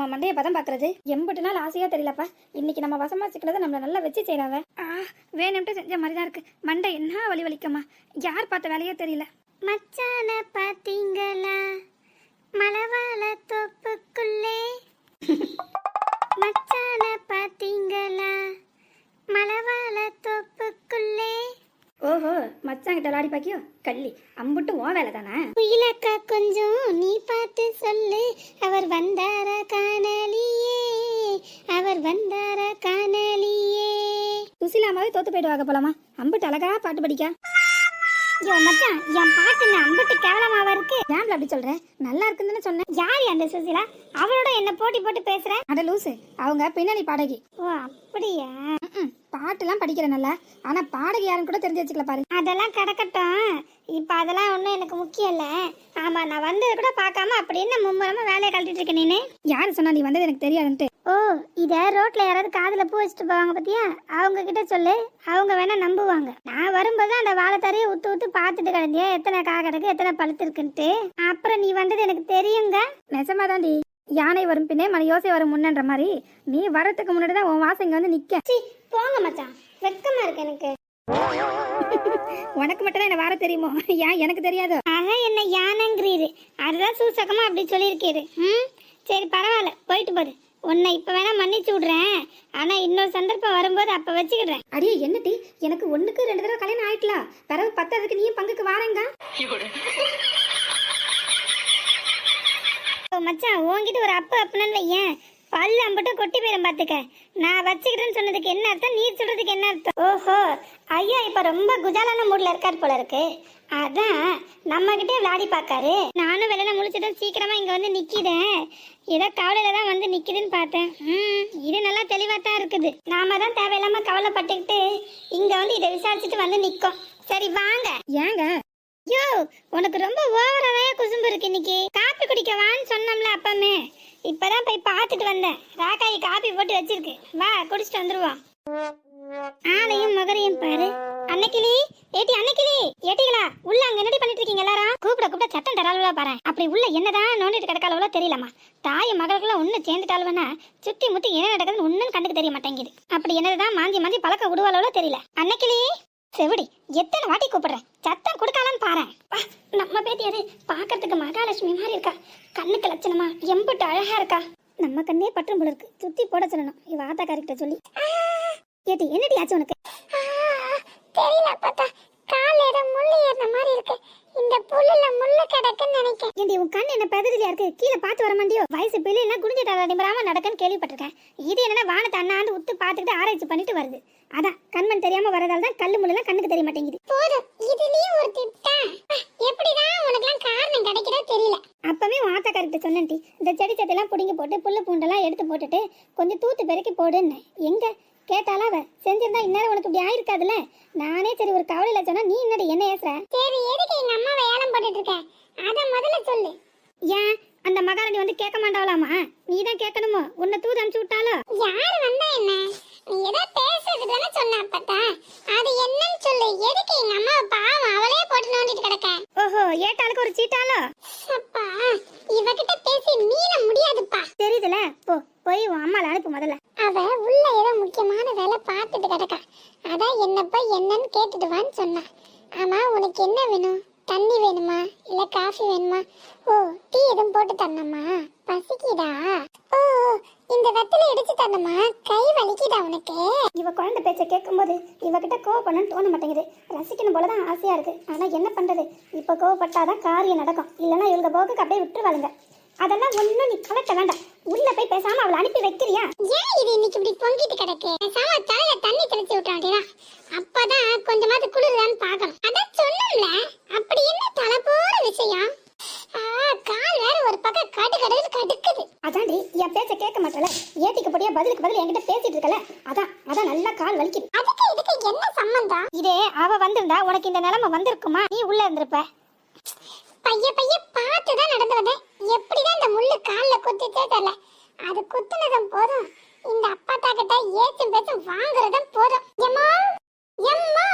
நம்ம மண்டைய பதம் பாக்குறது எம்பிட்டு நாள் ஆசையா தெரியலப்பா. இன்னைக்கு நம்ம வசமா சிக்கிறத நம்மள நல்லா வச்சு செய்யறாவ ஆ வேணும்ட்டு செஞ்ச மாதிரி தான் இருக்கு. மண்டை என்ன வலி வலிக்கமா? யார் பார்த்த வேலையே தெரியல. மச்சான பாத்தீங்களா? மலவால தோப்புக்குள்ளே. மச்சான பாத்தீங்களா? மலவால தோப்புக்குள்ளே. ஓஹோ மச்சான் கிட்ட விளையாடி பாக்கியோ? கள்ளி அம்புட்டு ஓ வேலை தானே? குயிலக்கா கொஞ்சம் நீ பார்த்து சொல்லு. அவர் வந்தார காணலியே. அவர் வந்தார காணலியே. சுசிலாமாவே தோத்து போயிடுவாங்க போலாமா அம்புட்டு அழகா பாட்டு படிக்கா. ஐயோ மச்சான் என் பாட்டு என்ன அம்புட்டு கேவலமாவா இருக்கு? ஏன்ல அப்படி சொல்ற? நல்லா இருக்குன்னு சொன்னேன் யார் அந்த சுசிலா? அவளோட என்ன போட்டி போட்டு பேசுற? அட லூசு அவங்க பின்னணி பாடகி. ஓ அப்படியா? பாட்டுலாம் படிக்கிற நல்லா. ஆனா பாடகி யாருன்னு கூட தெரிஞ்சு வச்சுக்கல பாரு. அதெல்லாம் கிடக்கட்டும். இப்ப அதெல்லாம் ஒண்ணும் எனக்கு முக்கியம் இல்ல. ஆமா நான் வந்தது கூட பார்க்காம அப்படி என்ன மும்முரமா வேலையை கழட்டிட்டு இருக்க நீனு? யாரு சொன்னா நீ வந்தது எனக்கு தெரியாதுன்ட்டு? ஓ இத ரோட்ல யாராவது காதுல பூ வச்சுட்டு போவாங்க பாத்தியா? அவங்க கிட்ட சொல்லு. அவங்க வேணா நம்புவாங்க. நான் வரும்போது அந்த வாழைத்தரையை உத்து உத்து பார்த்துட்டு கிடந்தியா? எத்தனை கா கிடக்கு எத்தனை பழுத்து இருக்குன்ட்டு? அப்புறம் நீ வந்தது எனக்கு தெரியுங்க. நெசமாதாண்டி யானை வரும் பின்னே மன யோசை வரும் முன்னன்ற மாதிரி. நீ வரதுக்கு முன்னாடி தான் உன் வாசம் இங்க வந்து நிக்க. போங்க மச்சான். வெக்கமா இருக்கு எனக்கு. உனக்கு மட்டும் தான் என்ன வார தெரியுமோ? ஏன்? எனக்கு தெரியாதோ. அதான் என்ன யானைங்கிறீரு. அதுதான் சூசகமா அப்படி சொல்லியிருக்கீரு. ம்? சரி பரவாயில்ல. போயிட்டு போடு. உன்னை இப்ப வேணா மன்னிச்சு விடுறேன். ஆனா இன்னொரு சந்தர்ப்பம் வரும்போது அப்ப வச்சுக்கிடுறேன். அடியே என்னடி? எனக்கு ஒண்ணுக்கு ரெண்டு தடவை கல்யாணம் ஆயிட்டலாம் பிறகு பத்தாவதுக்கு நீயும் பங்குக்கு வாரேங்க. ஓ மச்சான் உன்கிட்ட ஒரு அப்பு அப்புன்னு வையேன் பல்லு அம்பட்டும் கொட்டி போயிடும் பாத்துக்க. நான் வச்சுக்கிட்டேன்னு சொன்னதுக்கு என்ன அர்த்தம்? நீ சொல்றதுக்கு என்ன அர்த்தம்? ஓஹோ. ஐயா இப்ப ரொம்ப குஜாலான மூட்ல இருக்கார் போல இருக்கு. அதான் நம்ம கிட்டே விளையாடி பார்க்காரு. நானும் வெளியில முழிச்சிட்டு சீக்கிரமா இங்க வந்து நிக்கிறேன். ஏதோ கவலையில தான் வந்து நிக்குதுன்னு பார்த்தேன். ம் இது நல்லா தெளிவா தான் இருக்குது. நாம தான் தேவையில்லாம கவலைப்பட்டுக்கிட்டு இங்க வந்து இதை விசாரிச்சுட்டு வந்து நிக்கோம். சரி வாங்க. ஏங்க யோ உனக்கு ரொம்ப ஓவராவே குசும்பு இருக்கு இன்னைக்கு. காப்பி குடிக்க வான்னு சொன்னோம்ல அப்பமே. இப்பதான் போய் பார்த்துட்டு வந்தேன். ராக்காயி காப்பி போட்டு வச்சிருக்கு. வா குடிச்சிட்டு வந்துருவோம். ஆளையும் மகரையும் பாரு. அன்னைக்கிளி ஏட்டி அன்னைக்கிளி ஏட்டிகளா உள்ள அங்க என்னடி பண்ணிட்டு இருக்கீங்க எல்லாரும்? கூப்பிட கூப்பிட சட்டம் தராளுவா பாரு அப்படி உள்ள என்னதான் நோண்டிட்டு கிடக்காளவளோ தெரியலமா தாய் மகளுக்குள்ள ஒண்ணு சேர்ந்துட்டாளுவனா சுத்தி முத்தி என்ன நடக்குதுன்னு ஒன்னும் கண்டுக்கு தெரிய மாட்டேங்குது. அப்படி என்னதுதான் மாந்தி மாந்தி பழக்க விடுவாளவளோ தெரியல. அன்னைக்கிளி செவிடி எத்தனை வாட்டி கூப்பிடுறேன்? சத்தம் கொடுக்காலன்னு பாரு நம்ம பேத்தி அது பாக்குறதுக்கு மகாலட்சுமி மாதிரி இருக்கா. கண்ணுக்கு லட்சணமா எம்பிட்டு அழகா இருக்கா. நம்ம கண்ணே பற்றும் போல இருக்கு. சுத்தி போட சொல்லணும். இவ ஆத்தாக்காரிக்கிட்ட சொல்லி. ஏட்டி என்னடி ஆச்சு உனக்கு? தெரியல பார்த்தா. கால் ஏதோ முள்ளு ஏறின மாதிரி இருக்கு இந்த புல்லுல முள்ளு கிடக்குன்னு நினைக்கிறேன் ஏண்டி உன் கண் என்ன பெதறியா இருக்கு? கீழே பார்த்து வர மாட்டியோ? வயசு பிள்ளைனா குடிஞ்சிட்டால நிமிராம நடக்குன்னு கேள்விப்பட்டிருக்கேன். இது என்னன்னா வானத்தை அண்ணாண்டு உத்து பார்த்துக்கிட்டு ஆராய்ச்சி பண்ணிட்டு வருது. அதான் கண்மண் தெரியாம வரதால தான் கல்லு முள்ளெல்லாம் கண்ணுக்கு தெரிய மாட்டேங்குது. போதும் இதுலயும் ஒரு திட்டா எப்படிதான் உனக்குலாம் காரணம் கிடைக்கிறதோ தெரியல. அப்பவே உன் ஆத்தாக்காரிட்ட சொன்னேன்டி இந்த செடி செத்தெல்லாம் புடிங்கி போட்டு புல்லு பூண்டெல்லாம் எடுத்து போட்டுட்டு கொஞ்சம் தூத்து பெருக்கி போடுன்னு. எங்க? கேட்டாலா அவ செஞ்சிருந்தா இந்நேரம் உனக்கு இப்படி ஆயிருக்காதுல்ல? நானே சரி ஒரு கவலையில சொன்னா நீ என்னடி என்ன ஏசுற? சரி எதுக்கு எங்க அம்மாவை ஏலம் போட்டுட்டு இருக்க? அத முதல்ல சொல்லு. ஏன்? அந்த மகாராணி வந்து கேட்க மாட்டாவலாமா நீ தான் கேட்கணுமோ? உன்னை தூது அனுப்பிச்சு விட்டாலோ யாரு வந்தா என்ன? நீ ஏதோ பேசுறது தானே சொன்ன அப்பத்தா. அது என்னன்னு சொல்லு. எதுக்கு எங்க அம்மா பாவம் அவளே போட்டு நோண்டிட்டு கிடக்க? ஓஹோ ஏட்டாளுக்கு ஒரு சீட்டாலோ அப்பா இவகிட்ட பேசி மீன முடியாதுப்பா. தெரியுதுல போ போய் உன் அம்மால அனுப்பு முதல்ல. அவ உள்ள ஏதோ பார்த்துட்டு கிடக்கா அதான் என்ன போய் என்னன்னு கேட்டுட்டு வான்னு சொன்னா. ஆமா உனக்கு என்ன வேணும்? தண்ணி வேணுமா? இல்ல காஃபி வேணுமா? ஓ டீ எதுவும் போட்டு தரணுமா? பசிக்குதா? ஓ இந்த வெத்தலை இடிச்சு தரணுமா? கை வலிக்குதா உனக்கு? இவ குழந்தை பேச்ச கேட்கும்போது இவகிட்ட கோவப்படணும்னு தோண மாட்டேங்குது ரசிக்கணும் போலதான் ஆசையா இருக்கு. ஆனா என்ன பண்றது? இப்ப கோவப்பட்டாதான் காரியம் நடக்கும். இல்லைன்னா இவங்க போக்கு அப்படியே விட்டுருவாளுங்க. அதெல்லாம் ஒண்ணும் நீ கலக்க வேண்டாம். உள்ள போய் பேசாம அவளை அனுப்பி வைக்கிறியா? ஏன் இது இன்னைக்கு இப்படி பொங்கிட்டு கிடக்கு? பேசாம தலையில தண்ணி தெளிச்சு விட்டாண்டியா அப்பதான் கொஞ்சமாவது குளிர்தான்னு பார்க்கணும் அதான் சொன்னோம்ல அப்படி என்ன தலை போற விஷயம் ஆ, கால் வேற ஒரு பக்கம் கடு கடல் கடுக்குது அதான்டி என் பேச்ச கேட்க மாட்டல ஏத்திக்கு படியா பதிலுக்கு பதில் என்கிட்ட பேசிட்டு இருக்கல அதான் அதான் நல்லா கால் வலிக்குது அதுக்கு இதுக்கு என்ன சம்பந்தம் இதே அவ வந்திருந்தா உனக்கு இந்த நிலைமை வந்திருக்குமா நீ உள்ள இருந்திருப்ப பைய பைய பார்த்து தான் நடந்து வந்தேன் எப்படிதான் இந்த முள்ளு கால்ல குத்திச்சே தெரியல அது குத்துனதும் போதும். இந்த அப்பா கிட்ட ஏச்சும் பேச்சும் வாங்குறதும் போதும். எம்மா? எம்மா?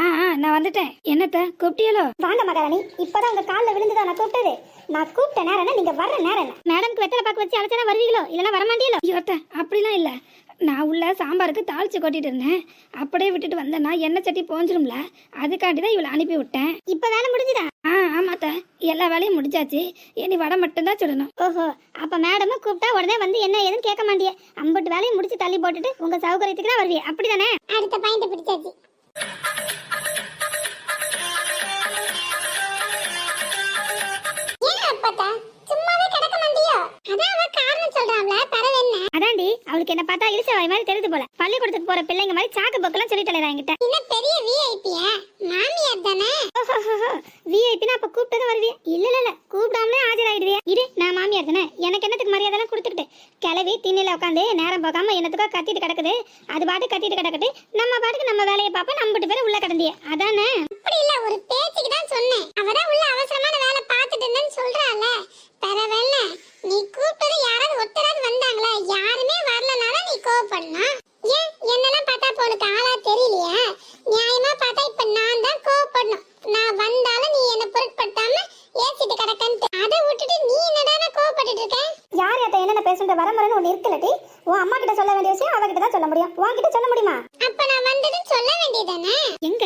ஆ ஆ நான் வந்துட்டேன். என்னத்த? கூப்பிட்டியலோ? வாங்க மகாராணி. இப்பதான் உங்க கால்ல விழுந்துதான் நான் கூப்பிட்டது. நான் கூப்பிட்ட நேரம் நீங்க வர்ற நேரம் மேடம்க்கு வெத்தலை பாக்கு வச்சு அழைச்சா வருவீங்களோ? இல்லைன்னா வரமாட்டீங்களோ? ஐயோ அத்தை அப்படிலாம் இல்லை. நான் உள்ள சாம்பாருக்கு தாளிச்சு கொட்டிட்டு இருந்தேன். அப்படியே விட்டுட்டு வந்தேன்னா எண்ணெய் சட்டி போஞ்சிரும்ல? அதுக்காண்டி தான் இவளை அனுப்பி விட்டேன் இப்ப வேலை முடிஞ்சுதா? ஆ ஆமாத்த. எல்லா வேலையும் முடிச்சாச்சு. இனி வடை மட்டும்தான் சுடணும். ஓஹோ அப்ப மேடமும் கூப்பிட்டா உடனே வந்து என்ன ஏதுன்னு கேட்க மாட்டியே. அம்பட்டு வேலையும் முடிச்சு தள்ளி போட்டுட்டு உங்க சௌகரியத்துக்கு தான் வருவீங்க அப்படிதானே? அடுத்த பாயிண்ட் பிடிச்சாச்சு. சும்மாவே கிடக்க மாட்டியோ? அதான் அவ காரணம் சொல்றான்ல பரவ என்ன? அதாண்டி அவளுக்கு என்ன பார்த்தா இழிச்ச வாய் மாதிரி தெரியுது போல. பள்ளிக்கூடத்துக்கு போற பிள்ளைங்க மாதிரி சாக்கு போக்கெல்லாம் சொல்லி தலைவா என்கிட்ட. பெரிய விஐபியா மாமியார் தானே? விஐபினா அப்ப கூப்பிட்டு வருவியா? இல்ல இல்ல கூப்பிடாமலே ஆஜராயிடுவியா? இரு நான் மாமியார் தானே. எனக்கு என்னத்துக்கு மரியாதை எல்லாம் கொடுத்துக்கிட்டு? கிளவி திண்ணில உட்காந்து நேரம் போகாம என்னத்துக்கோ கத்திட்டு கிடக்குது. அது பாட்டு கத்திட்டு கிடக்குது நம்ம பாட்டுக்கு நம்ம வேலையை பார்ப்போம் நம்ம பேரும் உள்ள கிடந்திய. அதானே? அப்படி இல்ல ஒரு பேச்சுக்கு தான் சொன்னேன். அவதான் உள்ள அவசரமான வேலை பார்த்துட்டு இருந்தேன்னு சொல்றால பரவாயில்ல. நீ கூப்பிட்டது யாராவது ஒருத்தராவது வந்தாங்களா? யாருமே வரலனால நீ கோவப்படலாம் ஏன்? என்னெல்லாம் பார்த்தா இப்போ ஆளா தெரியலையா. நியாயம் பார்த்தா இப்ப நான் தான் கோவப்படணும் நான் வந்தாலும் நீ என்ன பொருட்படுத்தாம ஏசிட்டு கிடக்கன்ட்டு அதை விட்டுட்டு நீ என்னடா கோவப்பட்டுட்டு இருக்க யார் யார்ட்ட என்னென்ன பேசுன்ற வரமுறைன்னு ஒண்ணு இருக்குல்லடி உன் அம்மா கிட்ட சொல்ல வேண்டிய விஷயம் அவகிட்ட தான் சொல்ல முடியும் உன்கிட்ட சொல்ல முடியுமா அப்ப நான் வந்ததுன்னு சொல்ல வேண்டியதானே எங்க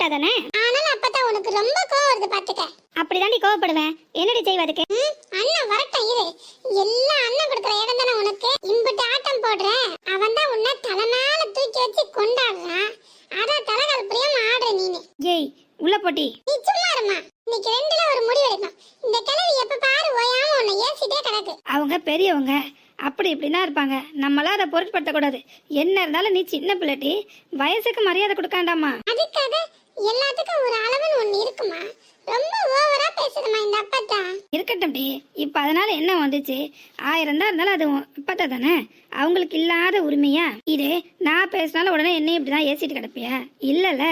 சொல்ல விட்டாதானே ஆனாலும் அப்பதான் உனக்கு ரொம்ப கோவம் வருது பாத்துக்க. அப்படிதான் நீ கோவப்படுவேன். என்னடி செய்வதுக்கு அண்ணன் வரட்டும் இரு. எல்லாம் அண்ணன் கொடுக்குற இடம் தானே உனக்கு? இம்புட்டு ஆட்டம் போடுற. அவன் தான் உன்னை தலை மேல தூக்கி வச்சு கொண்டாடுறான். அதான் தலைகால் பிரியாம ஆடுற நீனு. ஏய் உள்ள போட்டி. நீ சும்மா இருமா. இன்னைக்கு ரெண்டுல ஒரு முடிவு எடுக்கணும். இந்த கிழவி எப்ப பாரு ஓயாம உன்னை ஏசிட்டே கிடக்கு. அவங்க பெரியவங்க. அப்படி இப்படின்னா இருப்பாங்க. நம்மளாம் அதை பொருட்படுத்தக்கூடாது. என்ன இருந்தாலும் நீ சின்ன பிள்ளைட்டி. வயசுக்கு மரியாதை கொடுக்காண்டாமா? அதுக்காக எல்லாத்துக்கும் ஒரு அளவுன்னு ஒண்ணு இருக்குமா? ரொம்ப ஓவரா பேசுதுமா இந்த அப்பத்தா. இருக்கட்டும் டி இப்போ அதனால என்ன வந்துச்சு? ஆயிரம் தான் இருந்தாலும் அது அப்பத்தா தானே? அவங்களுக்கு இல்லாத உரிமையா? இது நான் பேசினாலும் உடனே என்னையும் இப்படி தான் ஏசிட்டு கிடப்பியா? இல்லைல்ல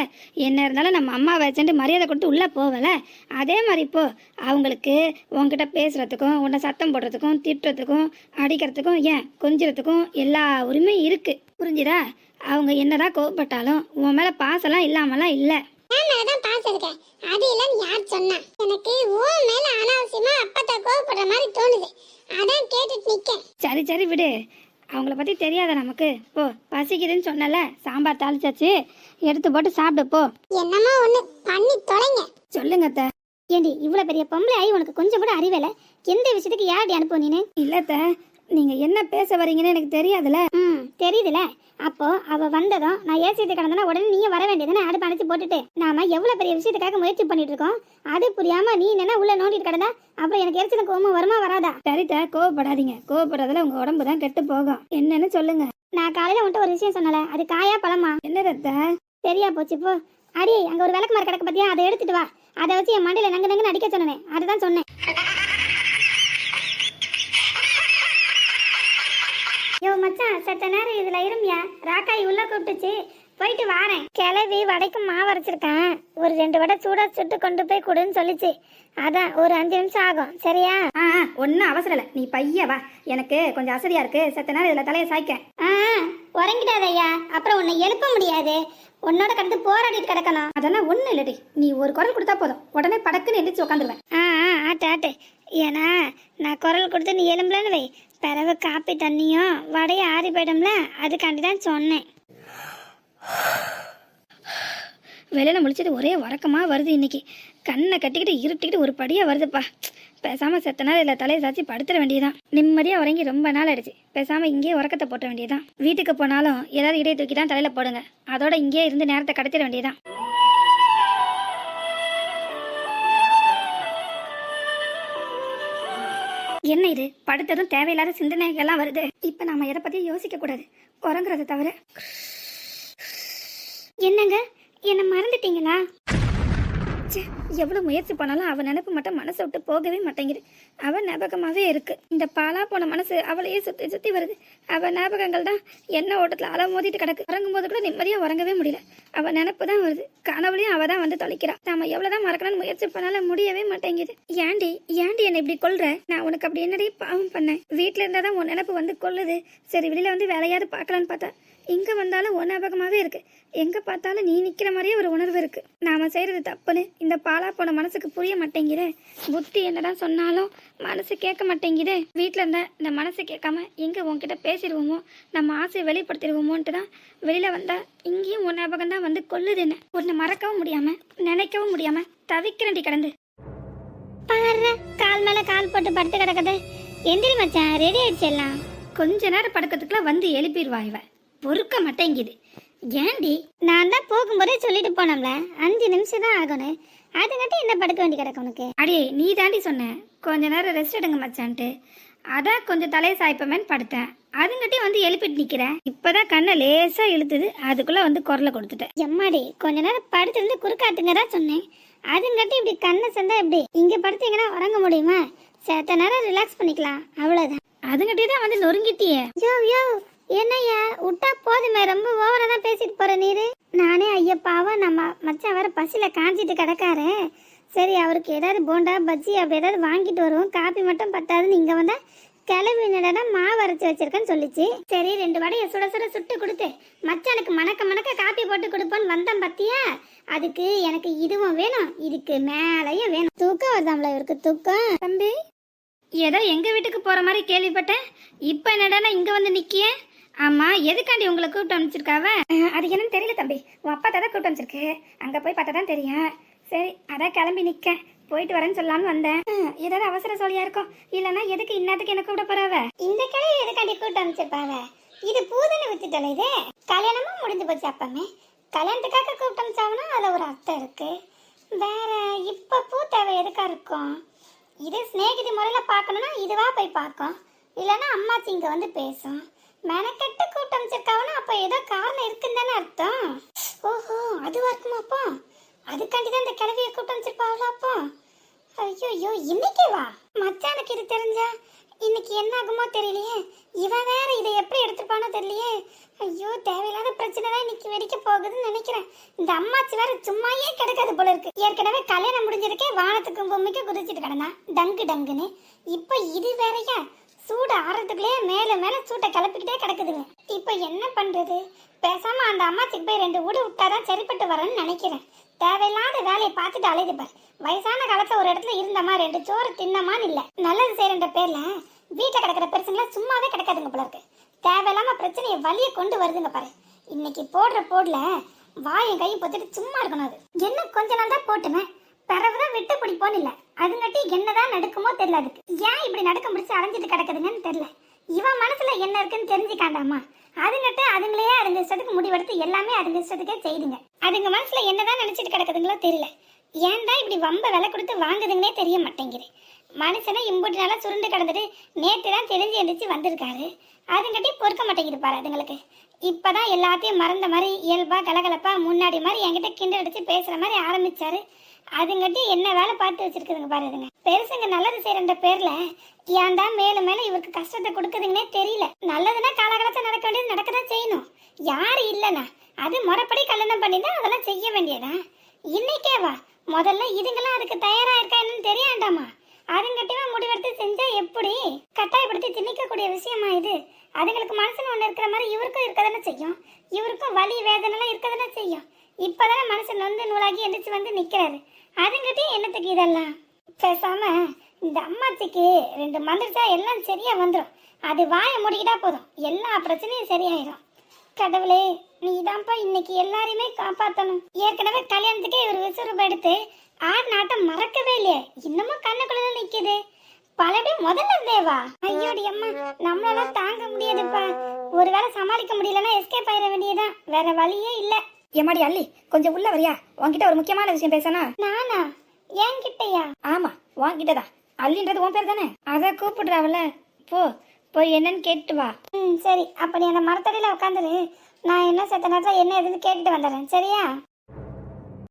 என்ன இருந்தாலும் நம்ம அம்மா வச்சுட்டு மரியாதை கொடுத்து உள்ளே போகல அதே மாதிரி இப்போ அவங்களுக்கு உன்கிட்ட பேசுறதுக்கும் உன்னை சத்தம் போடுறதுக்கும் திட்டுறதுக்கும் அடிக்கிறதுக்கும் ஏன் கொஞ்சிறதுக்கும் எல்லா உரிமையும் இருக்கு. புரிஞ்சுதா? அவங்க என்னதான் கோவப்பட்டாலும் உன் மேலே பாசம்லாம் இல்லாமலாம் இல்லை. என் மேலதான் பாசம் இருக்கேன் அது இல்லைன்னு யார் சொன்னா? எனக்கு ஓ மேல அனாவசியமா அப்பத்தா கோவப்படுற மாதிரி தோணுது. அதான் கேட்டுட்டு நிக்கேன். சரி சரி விடு. அவங்கள பற்றி தெரியாத நமக்கு. போ பசிக்குதுன்னு சொன்னல சாம்பார் தாளிச்சாச்சு. எடுத்து போட்டு சாப்பிடு போ. என்னமோ ஒண்ணு பண்ணி தொலைங்க. சொல்லுங்க அத்தை. ஏண்டி இவ்வளவு பெரிய பொம்பளை ஆகி உனக்கு கொஞ்சம் கூட அறிவில்ல எந்த விஷயத்துக்கு யாரடி அனுப்புவ நீனு? இல்லத்த நீங்க என்ன பேச வரீங்கன்னு எனக்கு தெரியாதுல தெரியுதுல? அப்போ அவ வந்ததும் நான் ஏசிட்டு கிடந்தனா உடனே நீங்க வர வேண்டியதுன்னு அடுப்பு அணைச்சு போட்டுட்டு. நாம எவ்வளவு பெரிய விஷயத்துக்காக முயற்சி பண்ணிட்டு இருக்கோம் அது புரியாம நீ என்ன உள்ள நோண்டிட்டு கிடந்தா? அப்புறம் எனக்கு எரிச்சல கோவம் வருமா வராதா? சரித்த கோவப்படாதீங்க. கோவப்படுறதுல உங்க உடம்பு தான் கெட்டு போகும். என்னன்னு சொல்லுங்க. நான் காலையில உன்ட்ட ஒரு விஷயம் சொன்னல அது காயா பழமா? என்ன ரத்த? சரியா போச்சு போ. அடி அங்க ஒரு விளக்கு மரம் கிடக்கு பத்தியா? அதை எடுத்துட்டு வா. அதை வச்சு என் மண்டையில நங்க நங்க அடிக்க சொன்னேன். அதுதான் சொன்னேன். யோ மச்சான் சத்த நேரம் இதுல இருமியா? ராக்காய் உள்ள கூப்பிட்டுச்சு. போயிட்டு வாரேன். கிளவி வடைக்கு மாவு அரைச்சிருக்கேன். ஒரு ரெண்டு வடை சூடா சுட்டு கொண்டு போய் கொடுன்னு சொல்லிச்சு. அதான் ஒரு அஞ்சு நிமிஷம் ஆகும். சரியா? ஆ ஒன்றும் அவசரம் இல்லை. நீ பைய வா. எனக்கு கொஞ்சம் அசதியா இருக்கு. செத்த நேரம் இதுல தலையை சாய்க்க ஆ உறங்கிடாதய்யா. அப்புறம் உன்னை எழுப்ப முடியாது. உன்னோட கடந்து போராடிட்டு கிடக்கணும். அதெல்லாம் ஒன்றும் இல்லடி. நீ ஒரு குரல் கொடுத்தா போதும். உடனே படக்குன்னு எந்திரிச்சு உட்காந்துருவேன் ஆ ஆ ஆட்டு ஆட்டு. ஏன்னா நான் குரல் கொடுத்து நீ எலும்புலன்னு வை. பிறவு காப்பி தண்ணியும் வடையும் ஆறி போயிடும்ல? அதுக்காண்டி தான் சொன்னேன். வெளியில முடிச்சது ஒரே உறக்கமா வருது இன்னைக்கு. கண்ணை கட்டிக்கிட்டு இருட்டிக்கிட்டு ஒரு படியா வருதுப்பா. பேசாம செத்த நாள் இதில் தலையை சாச்சி படுத்துற வேண்டியதான் நிம்மதியா உறங்கி ரொம்ப நாள் ஆயிடுச்சு. பேசாம இங்கேயே உறக்கத்தை போட்ட வேண்டியதான் வீட்டுக்கு போனாலும் ஏதாவது இடையை தூக்கி தான் தலையில போடுங்க. அதோட இங்கேயே இருந்து நேரத்தை கடத்திட வேண்டியதான் என்ன இது? படுத்ததும் தேவையில்லாத சிந்தனைகள்லாம் வருது. இப்ப நாம எதை பத்தியும் யோசிக்க கூடாது. உறங்குறதை தவிர. என்னங்க? என்ன மறந்துட்டீங்களா? ச்சே, எவ்வளோ முயற்சி பண்ணாலும் அவள் நினைப்பு மட்டும் மனசை விட்டு போகவே மாட்டேங்குது. அவள் ஞாபகமாகவே இருக்குது இந்த பாலா போன மனசு அவளையே சுற்றி சுற்றி வருது. அவள் ஞாபகங்கள் தான் என்ன ஓட்டத்தில் அலை மோதிட்டு கிடக்கு. உறங்கும் போது கூட நிம்மதியாக உறங்கவே முடியல. அவள் நினப்பு தான் வருது. கனவுலையும் அவள் தான் வந்து துழைக்கிறாள் நம்ம எவ்வளோ தான் மறக்கணும்னு முயற்சி பண்ணாலும் முடியவே மாட்டேங்குது. ஏண்டி ஏண்டி என்னை இப்படி கொள்ற நான் உனக்கு அப்படி என்னடி பாவம் பண்ணேன்? வீட்டில் இருந்தால் தான் உன் நினப்பு வந்து கொள்ளுது சரி வெளியில் வந்து வேலையாவது பார்க்கலான்னு பார்த்தா இங்க வந்தாலும் உணவகமாவே இருக்கு. எங்க பார்த்தாலும் நீ நிக்கிற மாதிரியே ஒரு உணர்வு இருக்கு. நாம செய்யறது தப்புன்னு இந்த பாலா போன மனசுக்கு புரிய மாட்டேங்குது. புத்தி என்னதான் சொன்னாலும் மனசு கேட்க மாட்டேங்குது. வீட்ல இருந்தா இந்த மனசு கேட்காம எங்க உன்கிட்ட பேசிடுவோமோ? நம்ம ஆசையை வெளிப்படுத்திடுவோமோன்ட்டு தான் வெளியில வந்தா இங்கேயும் உன் ஞாபகம் தான் வந்து கொல்லுது என்ன உன்னை மறக்கவும் முடியாம நினைக்கவும் முடியாம தவிக்கிறேன்டி கடந்து. பாரு கால் மேல கால் போட்டு படுத்து கிடக்குது. எந்திரி மச்சான் ரெடி ஆயிடுச்சு எல்லாம். கொஞ்ச நேரம் படுக்கிறதுக்குள்ள வந்து எழுப்பிடுவா இவ. பொறுக்க மாட்டேங்குது. ஏண்டி? நான் தான் போகும்போதே சொல்லிட்டு போனோம்ல. அஞ்சு நிமிஷம் தான் ஆகணும். அதுங்கட்டி என்ன படுக்க வேண்டி கிடக்கு உனக்கு? அடே நீ தாண்டி சொன்ன. கொஞ்ச நேரம் ரெஸ்ட் எடுங்க மச்சான்ட்டு. அதான் கொஞ்சம் தலையை சாய்ப்பமேன்னு படுத்தேன். அதுங்கட்டி வந்து எழுப்பிட்டு நிக்கிறேன் இப்பதான் கண்ணை லேசா இழுத்துது. அதுக்குள்ள வந்து குரலை கொடுத்துட்டேன். எம்மாடி கொஞ்ச நேரம் படுத்திருந்து குறுக்காட்டுங்க தான் சொன்னேன். அதுங்கட்டி இப்படி கண்ணை சந்தா எப்படி? இங்க படுத்தீங்கன்னா உறங்க முடியுமா? சேத்த நேரம் ரிலாக்ஸ் பண்ணிக்கலாம். அவ்வளவுதான். அதுங்கட்டி தான் வந்து நொறுங்கிட்டியே. யோ யோ என்னய்யா? விட்டா போதுமே ரொம்ப ஓவரா தான் பேசிட்டு போற நீரு. நானே ஐயப்பாவா நம்ம மச்சான் வேற பசியில காஞ்சிட்டு கிடக்காரு. சரி அவருக்கு ஏதாவது போண்டா பஜ்ஜி அப்படி ஏதாவது வாங்கிட்டு வருவோம். காப்பி மட்டும் பத்தாதுன்னு இங்க வந்தா கிளம்பி என்னடா மாவு அரைச்சி வச்சிருக்கேன்னு சொல்லிச்சு. சரி ரெண்டு வடையை சுட சுட சுட்டு கொடுத்து மச்சானுக்கு மணக்க மணக்க காப்பி போட்டு கொடுப்போன்னு வந்தேன் பத்தியா? அதுக்கு எனக்கு இதுவும் வேணும் இதுக்கு மேலேயும் வேணும். தூக்கம் வருதாம்ல இவருக்கு தூக்கம்? தம்பி ஏதோ எங்க வீட்டுக்கு போற மாதிரி கேள்விப்பட்டேன். இப்ப என்னடானா இங்க வந்து நிக்கியே ஆமா எதுக்காண்டி உங்களை கூப்பிட்டு அனுப்பிச்சிருக்காவ? அது என்னன்னு தெரியல தம்பி. உன் அப்பா தான் கூப்பிட்டு அனுப்பிச்சிருக்கு. அங்க போய் பார்த்தா தான் தெரியும். சரி அதான் கிளம்பி நிக்க போயிட்டு வரேன்னு சொல்லலாம்னு வந்தேன். ஏதாவது அவசர சொல்லியா இருக்கும் இல்லைன்னா எதுக்கு இன்னத்துக்கு என்ன கூப்பிட போறாவ? இந்த கிளவி எதுக்காண்டி கூப்பிட்டு அனுப்பிச்சிருப்பாவ? இது பூதனை வித்துட்டல இது? கல்யாணமும் முடிஞ்சு போச்சு அப்பமே. கல்யாணத்துக்காக கூப்பிட்டு அனுப்பிச்சாவனா? அதுல ஒரு அர்த்தம் இருக்கு. வேற இப்ப பூ தேவை எதுக்கா இருக்கும்? இது சிநேகிதி முறையில பார்க்கணும்னா இதுவா போய் பார்க்கும். இல்லைன்னா அம்மாச்சி இங்க வந்து பேசும். மெனக்கெட்டு கூட்டம் வச்சிருக்காவனா? அப்ப ஏதோ காரணம் இருக்குன்னு தானே அர்த்தம். ஓஹோ அதுவா இருக்குமா அப்போ அதுக்காண்டி தான் இந்த கிழவியை கூட்டம் அமைச்சிருப்பாங்களா அப்போ? ஐயோ இன்னைக்கே வா. மச்சானுக்கு இது தெரிஞ்சா இன்னைக்கு என்ன ஆகுமோ தெரியலையே. இவன் வேற இதை எப்படி எடுத்துப்பானோ தெரியலையே. ஐயோ தேவையில்லாத பிரச்சனை தான் இன்னைக்கு வெடிக்க போகுதுன்னு நினைக்கிறேன். இந்த அம்மாச்சி வேற சும்மாயே கிடைக்காது போல இருக்கு. ஏற்கனவே கல்யாணம் முடிஞ்சிருக்கே வானத்துக்கும் பொம்மைக்கும் குதிச்சிட்டு கிடந்தான் டங்கு டங்குன்னு. இப்போ இது வேறையா? சூடு ஆறதுக்குள்ளே மேல மேல சூட்டை கிளப்பிக்கிட்டே கிடக்குதுங்க. இப்போ என்ன பண்றது? பேசாம அந்த அம்மாச்சிக்கு போய் ரெண்டு ஊடு விட்டாதான் சரிப்பட்டு வரேன்னு நினைக்கிறேன். தேவையில்லாத வேலையை பார்த்துட்டு அலையுது பார். வயசான காலத்துல ஒரு இடத்துல இருந்தமா ரெண்டு சோறு தின்னமான்னு இல்ல. நல்லது செய்யறன்ற பேர்ல வீட்டில் கிடக்கிற பிரச்சனைல சும்மாவே கிடக்காதுங்க போல இருக்கு. தேவையில்லாம பிரச்சனையை வழிய கொண்டு வருதுங்க பாரு. இன்னைக்கு போடுற போடல வாயும் கையும் பொத்துட்டு சும்மா இருக்கணும் அது. என்ன கொஞ்ச நாள் தான் போட்டுமே. பிறகுதான் விட்டு பிடிப்போன்னு இல்லை. அதுங்கட்டி என்னதான் நடக்குமோ தெரியல அதுக்கு. ஏன் இப்படி நடக்க முடிச்சு அலைஞ்சிட்டு கிடக்குதுங்கன்னு தெரியல. இவன் மனசுல என்ன இருக்குன்னு தெரிஞ்சுக்காண்டாமா? அதுங்கிட்ட அதுங்களே அதுங்க இஷ்டத்துக்கு முடிவெடுத்து எல்லாமே அதுங்க இஷ்டத்துக்கே செய்துங்க. அதுங்க மனசுல என்னதான் நினைச்சிட்டு கிடக்குதுங்களோ தெரியல. ஏன்டா இப்படி வம்ப விலை கொடுத்து வாங்குதுங்களே தெரிய மாட்டேங்குது. மனுஷனை இம்புட்டு நாளா சுருண்டு கிடந்துட்டு நேற்று தான் தெரிஞ்சு எழுந்திரிச்சு வந்திருக்காரு. அதுங்கட்டி பொறுக்க மாட்டேங்குது பாரு அதுங்களுக்கு. இப்பதான் எல்லாத்தையும் மறந்த மாதிரி இயல்பா கலகலப்பா முன்னாடி மாதிரி என்கிட்ட கிண்டல் அடித்து பேசுற மாதிரி ஆரம்பிச்சாரு. அதுங்கட்டி என்ன வேலை பார்த்து வச்சிருக்குதுங்க பாருதுங்க பெருசுங்க நல்லது செய்யற பேர்ல ஏன்டா மேலும் மேல இவருக்கு கஷ்டத்தை கொடுக்குதுங்கன்னே தெரியல. நல்லதுன்னா காலகாலத்துல நடக்க வேண்டியது நடக்கதான் செய்யணும். யாரு இல்லனா அது முறைப்படி கல்யாணம் பண்ணி தான் அதெல்லாம் செய்ய வேண்டியதா? இன்னைக்கே வா முதல்ல இதுங்கெல்லாம் அதுக்கு தயாரா இருக்கா என்னன்னு தெரியாண்டாமா? அதுங்கட்டியமா முடிவெடுத்து செஞ்சா எப்படி? கட்டாயப்படுத்தி திணிக்கக்கூடிய விஷயமா இது? அதுங்களுக்கு மனசுல ஒண்ணு இருக்கிற மாதிரி இவருக்கும் இருக்கதானே செய்யும். இவருக்கும் வலி வேதனைலாம் இருக்கதானே செய்யும். இப்பதானே மனுஷன் நொந்து நூலாகி எந்திரிச்சு வந்து நிக்கிறாரு. அதுங்கிட்டே என்னத்துக்கு இதெல்லாம்? பேசாம இந்த அம்மாச்சிக்கு ரெண்டு மந்திரிச்சா எல்லாம் சரியா வந்துடும் அது வாயை முடிக்கிட்டா போதும். எல்லா பிரச்சனையும் சரியாயிடும் கடவுளே நீதான்ப்பா இன்னைக்கு எல்லாரையுமே காப்பாத்தணும். ஏற்கனவே கல்யாணத்துக்கே இவர் விசுறுப்பு எடுத்து ஆடு நாட்டம் மறக்கவே இல்லையே. இன்னமும் கண்ணுக்குள்ள நிக்குது. பலபடி முதல்ல இருந்தேவா? ஐயோடி அம்மா நம்மளால தாங்க முடியாதுப்பா. ஒருவேளை சமாளிக்க முடியலன்னா எஸ்கேப் ஆயிட வேண்டியதுதான். வேற வழியே இல்ல. எம்மாடி அள்ளி கொஞ்சம் உள்ள வரியா? உன்கிட்ட ஒரு முக்கியமான விஷயம் பேசணும். நானா? என்கிட்டயா? ஆமா உன்கிட்ட தான். அள்ளின்றது உன் பேர் தானே? அதை கூப்பிடுறாவல போ போய் என்னன்னு கேட்டு வா. ம் சரி. அப்ப நீ அந்த மரத்தடியில உட்காந்துரு நான் என்ன செத்த நேரத்துல என்ன எதுன்னு கேட்டுட்டு வந்துடுறேன். சரியா?